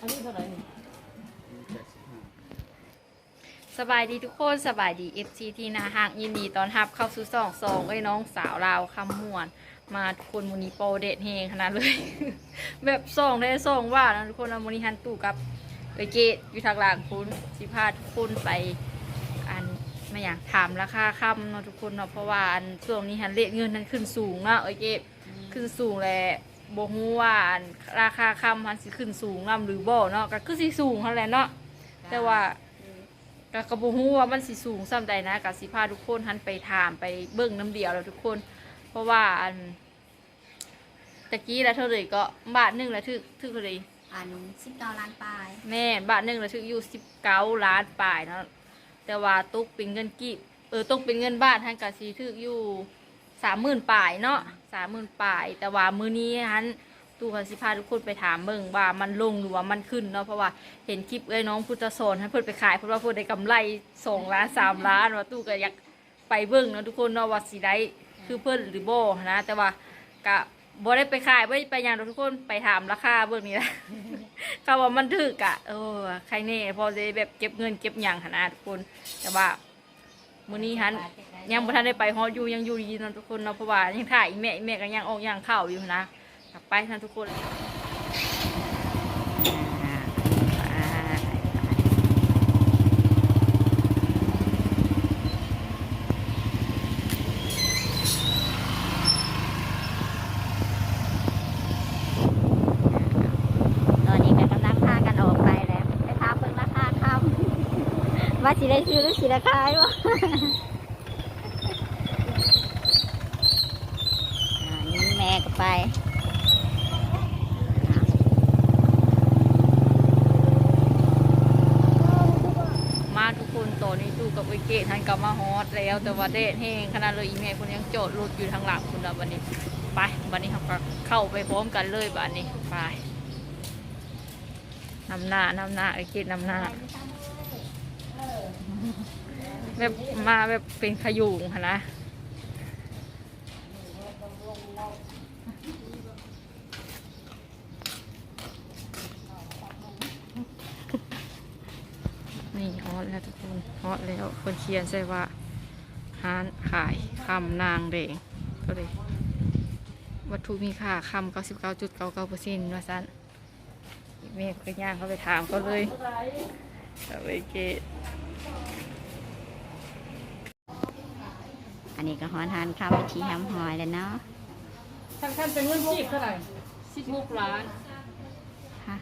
อันนี้เท่าไหร่นี่สบายดีทุกคนสบายดี FG ที่นาหางยินดีตอนรับเข้าสู่สองสองไอ้น้องสาวเราวคำม่วน มาทุกคนมูนีโปรเดทเฮงขนาดเลย แบบสองได้สองว่านะทุกคนเอามูนีฮันตู่กับเอเกตอยู่ทางหลังคุณสิพาทุกคนไป ไม่อยากถามราคาคำเนาะทุกคนเนาะเพราะว่าอันช่วงนี้ฮันเลทเงินนั้นขึ้นสูงเนาะเอเกตขึ้นสูงแหละบ่ฮู้ว่าอันราคาคำมันสิขึ้นสูงนํหรือบ่เนาะก็คือสิสูงเท่านั้นแหละเนาะแต่ว่าก็กระบูฮู้ว่ามันสิสูงส่ำใดนะกับสิพาทุกคนหันไปถามไปเบิ่งน้ำเดียวแล้วทุกคน เพราะว่าอันตะกี้แล้วเท่าไหร่ก็บาทหนึ่งแล้วถึกถึกเท่าไหร่อันสิบเก้าล้านปลายแม่บาทหนึ่งแล้วถึกอยู่สิบเก้าล้านปลายเนาะ แต่ว่าตุกเป็นเงินกีบเออตกเป็นเงินบาททันกับสีถึกอยู่สามหมื่นปลายเนาะสามหมื่นปลาย แต่ว่ามื้อนี้ฮันตู้คันสิพาทุกคนไปถามเบิ่งว่ามันลงหรือว่ามันขึ้นเนาะเพราะว่าเห็นคลิปเอ้ยน้องพุทธสอนให้เพิ่อนไปขายเพราะว่าเพิ่อนได้กำไรสองล้านสามล้านว่าตู้ก็อยากไปเบิ่งเนาะทุกคนเนาะว่าสิได้คือเพิ่อนหรือโบนะ แต่ว่าก็บ่ได้ไปขายบ่ได้ไปหยังทุกคนไปถามราคาเบิ่งนี่ละ เขาว่ามันถึกอะเออใครแน่พอจะแบบเก็บเงินเก็บอย่างหนนะทุกคนแต่ว่ามื้อนี้หันยังบ่ทันได้ไปฮอดอยู่ยังอยู่ดีนะทุกคนเนาะเพราะว่ายังถ่ายอีแม่อีแม่ก็ยังออกยังเข้าอยู่นะกลับไปนทุกคน ตอนนี้ก็กำลังพากันออกไปแล้วไปถามเพิ่งราคาคำ ว่าสิได้ซื้อหรือสิได้ขายวะอ่านี่แม่ก็ไปมาทุกคนตอนนี้ตู้กับไอเกตทันกับมาฮอดแล้วแต่ว่าเดดแห้งขนาดเลยอีแม่คนยังโจดรถอยู่ทางหลังคุณละวันนี้ไปวันนี้เราเข้าไปพร้อมกันเลยบันนี้ไปนำหน้านำหน้าไอเกตนำหน้า แบบมาแบบเป็นขยุงค่ะนะนี่ฮอตแล้วทุกคนฮอตแล้วคนเขียนใช่ว่าห้านขายคำนางแดงก็เลยวัตถุมีค่าคำเก้าสิบเก้าจุดเก้าเก้าเปอร์เซ็นต์ว่าสั้นเมฆก็ย่างเขาไปถามเขาเลยเอาไปเกต อันนี้ก็หอนทานข้าวไปที่แฮมหอยแล้วเนาะท่านท่านเป็นเงินกีบเท่าไหร่สิบหกล้านค่ะ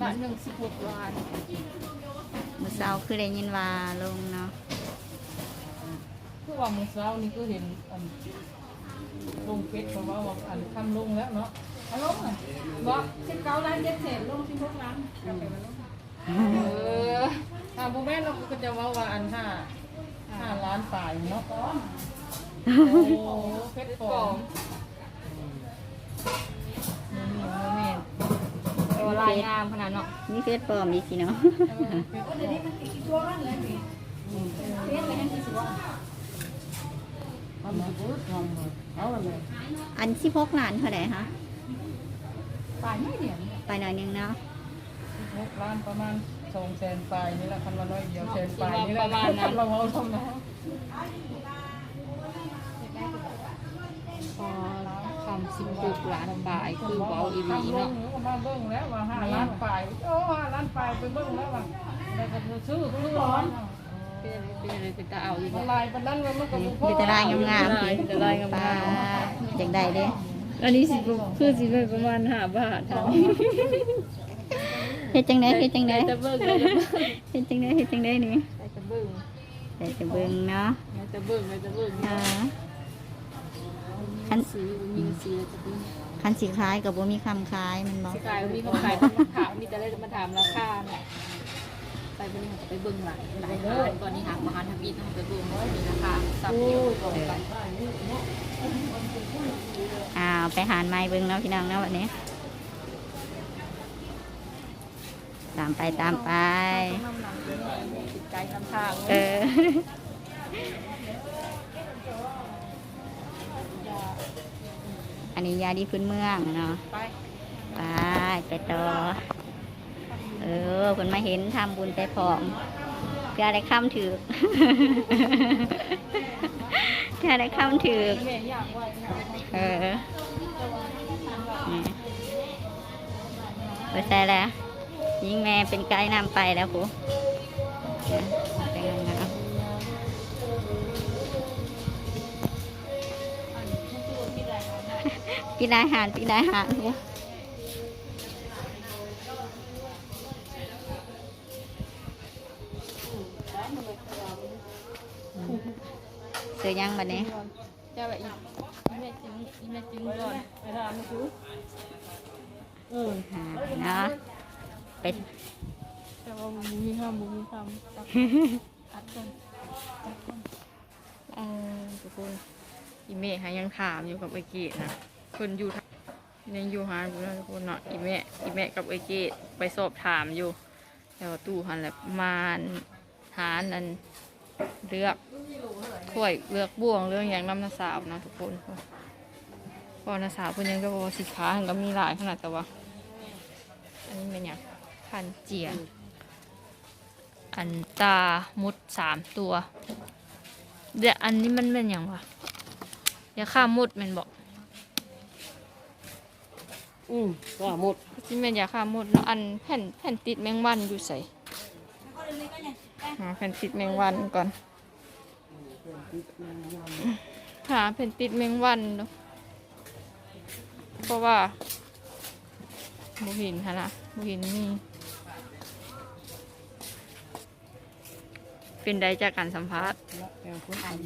บาทหนึ่งสิบหกล้านมื่อเช้าคือได้ยินว่าลงเนาะคือว่ามื้อเช้านี่ก็เห็นอันลงเฟซเพราะว่าอันทำลงแล้วเนาะอันลงอะบ่สิบเก้าล้านเจ็ดแสนลงสิบหกล้านเออถ้าบ่แม่นเราก็จะว่าว่าอันห้าห้าล้านปลายเนาะ โอ้เฟซปลอมนี่นี่แม่นตัวลายงามขนาดเนาะนี่เฟซปลอมดีสิเนาะอันที่พกหลานเท่าไหร่คะปลายไม่เดียวไปหน่อยนึงเนาะหกล้านประมาณสองแสนปลายนี่แหละคันว่าน้อยเดียวแสนปลายนี่แหละคันเราเอาทำนะ พอคำสิบหกล้านบาทคือเบาอีหลีทำลเนาะงก็มาเบิ้งแล้วว่าห้าล้านปลายโอ้ห้าล้านปลายไปเบิ้งแล้วว่าแล้วก็ซื้อทุกร้อนเป็นอะไรเป็นอะไรเป็นตาเอาอยู่มันเนาะลายปานนั้นมันก็บ่พอมีแต่ลายงามๆสิมีแต่ลายงามๆปลาอยากได้เด้อันนี้สิคือสิเป็นประมาณห้าบาททางเฮ็ดจังได๋เฮ็ดจังได๋จะเบิ่งเลยเฮ็ดจังได๋เฮ็ดจังได๋นี่จะเบิ่งแต่จะเบิ่งเนาะ จะเบิ่งจะเบิ่งอ่าคันสีมีสีจะเป็นคันสิขายก็บ่มีคำขายแมันบ่สกายมีเขาขายมาถามมีแต่อะไรมาถามราคาเนี่ยไปเบิ่งไปเบิ่งหลายหลายร้านก่อนนี้หามาหาทำอีกต้องไปเบิ่งว่ามีราคาสับเดียวลงไปอ้าวไปหารไม้เบิ่งเนาะพี่น้องเนาะวันนี้ ตามไปตามไปน้ำหนักจิตใจนำทางเออ อันนี้ยาดีพื้นเมืองเนาะไปไปไปต่อ เออคนมาเห็นทำบุญไปพร้อมเพื่อได้ข้ามถือเพื่อได้ข้ามถือแม่อยากว่าอยากว่าเออไปใส่แล้วยิ่งแม่เป็นไกด์นำไปแล้วค พี่นาหารพี่นาหารครูเสือยังบัดนี้เจ้าแบบอีแม่จิ้มอีแม่จิ้มก่อนไปถามครูเออหาเนาะไปแต่ว่าบุมีห้ามบุมีห้ามตัดตัดก่อนตัดก่อนเออทุกคนอีเมย์หายังถามอยู่กับไอเกดนะ คนอยู่ยังอยู่หาอยู่นะทุกคนเนาะอีเมย์อีเมย์กับไอเกดไปสอบถามอยู่แต่ว่าตู้หันแหละมาหานั่นเลือกถ้วยเลือกบ่วงเรื่องอย่างน้ำนาสาวนะทุกคนพอนาสาวเพิ่นยังก็บอกสินค้าหันก็มีหลายขนาดแต่ว่าอันนี้เป็นอย่างพันเจียอันตามุดสามตัวเดี๋ยวอันนี้มันเป็นอย่างวะอย่าข้ามมุดมันบอก อืมว่าหมดที่เป็นอย่าข้ามมุดเนาะอันแผ่นแผ่นติดแมงวันอยู่ใส่หาแผ่นติดแมงวันก่อนหาแผ่นติดแมงวันเนาะเพราะว่าบุหินฮะนะบุหินมีเป็นใดจากการสัมภาษณ์อัน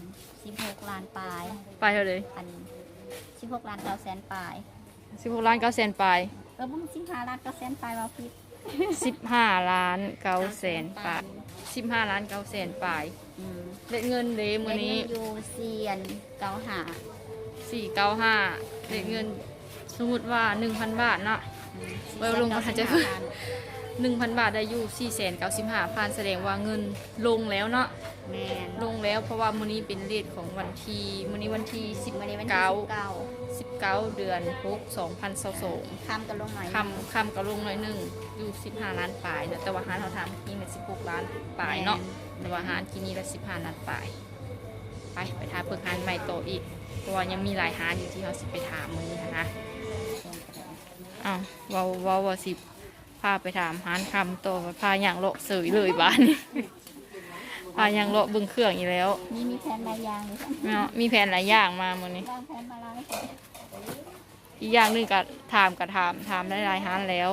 สิบหกล้านปลาย ไปเท่าเลยอันสิบหกล้านเก้าแสนปลาย สิบหกล้านเก้าแสนปลายเออบุ้งสิบห้าล้านเก้าแสนปลายว่าผิดสิบห้าล้านเก้าแสนปลายสิบห้าล้านเก้าแสนปลายอืมเด็ดเงินเดมือนี้เด็กอยู่เซียนเก้าหาสี่เก้าห้าเด็ดเงินสมมติว่าหนึ่งพันบาทเนาะไว้ลงมาจะหนึ่งพันบาทได้อยู่สี่แสน เก้าสิบห้าพันแสดงว่าเงินลงแล้วเนาะแมนลงแล้วเพราะว่ามื้อนี้เป็นเลทของวันที่มื้อนี้วันที่สิบวันนี้วันที่เก้าสิบเก้าสิบเก้าเดือนหกสองพันสองสองคำกันลงหน่อยคำคำก็ลงหน่อยหนึ่งอยู่สิบห้าล้านปลายเนาะแต่ว่าหารเราทำเมื่อกี้เนี่ยสิบหกล้านปลายเนาะแต่ว่าหารที่นี่ละสิบห้าล้านปลาย ไปไปทาเพิ่งหารใหม่โตอีกเพราะว่ายังมีหลายหารอยู่ที่เราสิไปถามมือนี้นะอ้าวเว้าเว้าว่าสิ พาไปถามหารคำโตพาอย่างเลาะเสยเลยบ้านนี้พาอย่างเลาะเบึงเครื่องอีกแล้วนี่มีแผนหลายอย่างเลยเนาะมีแผนหลายอย่างมามือนี้บางแผนมาหลายคนอีกอย่างหนึ่งก็ถามก็ถามถามได้หลายหานแล้ว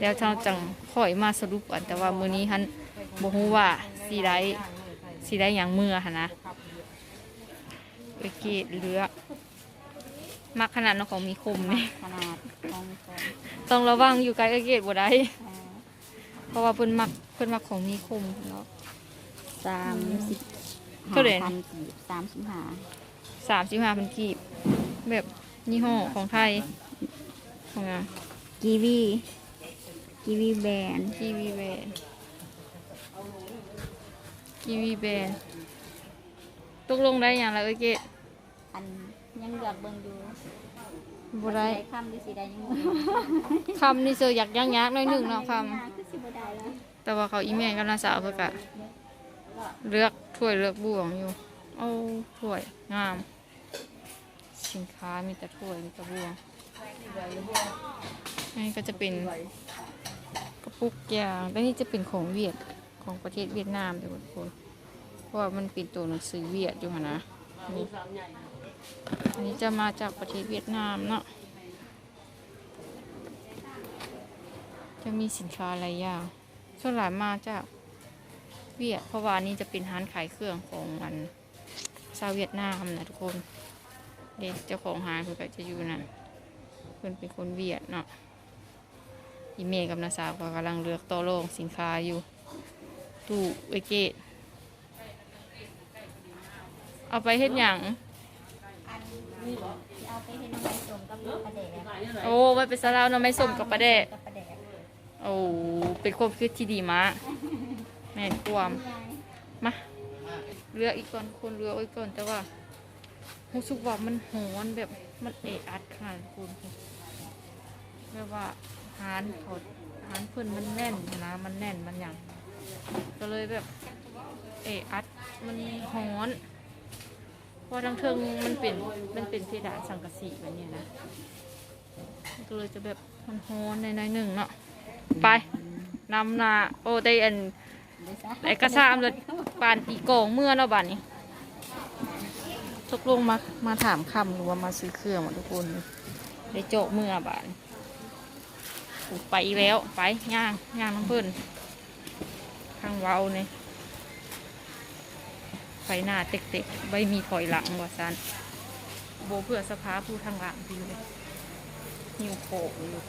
แล้วเจ้าจังค่อยมาสรุปกันแต่ว่ามื้อนี้ฮันบ่ฮู้ว่าสิได้สิได้หยังมือหั่นนะไปเกตเรือ มักขนาดเนาะของมีคมนี่ขนาดของคนต้องระวังอยู่ไกลไอ้เกตบ่ได้อ่าเพราะว่าเพิ่นมักเพิ่นมักของมีคมเนาะสามสิบเท่าไหร่พันกีบสามสิบห้าสามสิบห้าพันกีบ แบบยี่ห้อของไทยของอะกีวีกีวีแบรนด์กีวีแบนกีวีแบนตกลงได้อย่างไรเอ้ยเกดอัน ยังเลือกเบิ่งดูบ่ได้คำดีสิได้ยังคำนี่เจออยากยักยักๆหน้อยหนึ่งเนาะคคือสิบ่ได้แล้วำแต่ว่าเขาอีเมลกับนาสาวเพื่อกะเลือกถ้วยเลือกบ่วงอยู่โอ้ถ้วยงาม สินค้ามีแต่ถ้วยมีแต่บ่วงอันนี้ก็จะเป็นกระปุกยางและนี่จะเป็นของเวียดของประเทศเวียดนามเดี๋ยวทุกคนเพราะว่ามันเป็นตัวหนังสือเวียดอยู่หั่นนะนี่ อันนี้จะมาจากประเทศเวียดนามเนาะ จะมีสินค้าหลายอย่างส่วนหลายมาจากเวียด เพราะว่านี่จะเป็นร้านขายเครื่องของอันชาวเวียดนามนะทุกคน เด็กเจ้าของร้านเพื่อก็จะอยู่นั่นเพื่อนเป็นคนเวียดเนาะอีเมกับนาสาวก็กำลังเลือกโตอโลงสินค้าอยู่ ตู้เวเกตเอาไปเฮ็ดหยัง นนี้ที่เอาไปให้น้องใบสมกับประเดกโอ้ไว้เป็นสลาวเนาะไม่สมกับปลาแดกกับประเดกโอ้เป็นความคิดที่ดีมากแม่นความมาเรืออีกก่อนคนเรืออีกก่อนแต่ว่ารู้สึกว่ามันหอนแบบมันเอะอัดขนาดคุณแบบว่าหานเขาหานเพื่อนมันแน่นนะมันแน่นมันอย่างก็เลยแบบ เอะอัดมันหอน เพราะทั้งเทิงมันเป็นมันเป็นเพดานสังกะสีแบบเนี้ยนะก็เลยจะแบบมันหอนในในๆหนึ่งเนาะไปนำหนาโอ้ได้อันไอ้กระซามเลยปานอีโกงเมื่อเนาะบ้านนี้ตกลงมามาถามคำหรือว่ามาซื้อเครื่องมาทุกคนได้โจะเมื่อบ้านโอ้ไปอีกแล้วไปย่างย่างน้ำเพิ่นข้างเว้าเนี่ย ไฟหน้าเต็กๆใบมีถอยหลังว่าซันโบเพื่อสภาผู้ทางหลังพี่เลยหิวโขกอยู่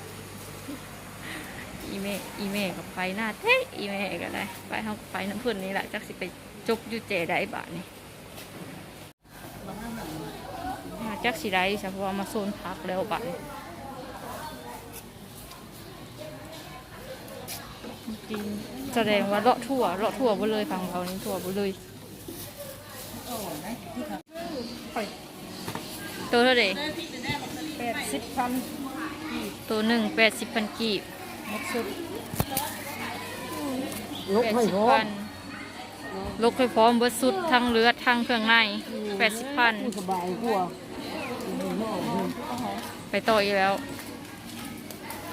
อีเมอีเมกับไฟหน้าเท่อีเมก็ได้ไปเฮาไฟน้ำพื่นนี่แหละจักสิไปจบยูเจได้บาทนี่จักสิได้เฉพาะมาโซนพักแล้วบาทนี้จริงแสดงว่าเลาะทั่วเลาะทั่วบ่เลยฝั่งเรานี่ทั่วบ่เลย ตัวเท่าไหร่แปดสิบพันตัวหนึ่งแปดสิบพันกีบหมดสุดแปดสิบพันลกให้พร้อมเบิดสุดทั้งเลือดทั้งเครื่องในแปดสิบพันสบายกว่าไปต่ออีกแล้ว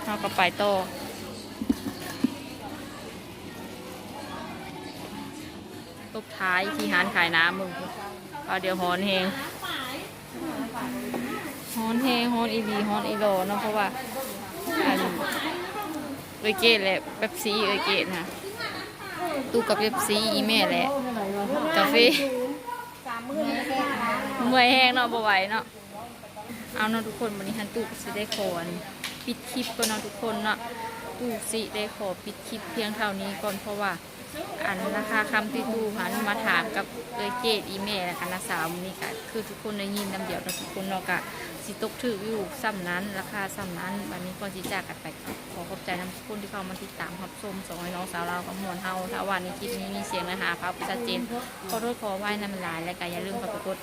เราก็ไปต่อตบท้ายที่หานขายน้ำมึง เอาเดี๋ยวฮอนเฮงฮอนเฮงฮอนอีบีฮอนอีโลเนาะเพราะว่าอันเอเกตแหละเป๊ปซี่เอเกตนะตู้กับเป๊ปซี่อีแม่แหละกาแฟเมื่อยแห้งเนาะบ่ไหวเนาะเอาเนาะทุกคนวันนี้ฮันตู้สิได้ขอนปิดคลิปก็เนาะทุกคนเนาะตู้สิได้ขอปิดคลิปเพียงเท่านี้ก่อนเพราะว่า อันราคาคำที่ตู้หันมาถามกับเอยเกตอีเมลนะคะนะสาวมนี่ก็คือทุกคนได้ยินนำเดียวนาะทุกคนเนาะก็สิตกถืออยู่ซ้ำนั้นราคาซ้ำนั้นวันนี้ก่อนสิจากกันไปขอขอบใจน้ำทุกคนที่เข้ามาติดตามรับชมสองให้น้องสาวเรากับมวลเฮาถ้าวันในคลิปนี้มีเสียงเนื้อหาภาพชัดเจนขอโทษขอไหว้นำลายและก็อย่าลืมไปกด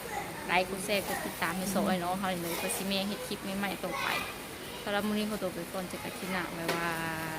ไลค์กดแชร์กดติดตามให้สองให้น้องเฮาเลยเพื่อสิเมงเฮ็ดคลิปใหม่ๆต่อไปสำหรับมื้อนี้ขอตัวไปก่อนเจอกันคลิปหน้าบ๊ายบาย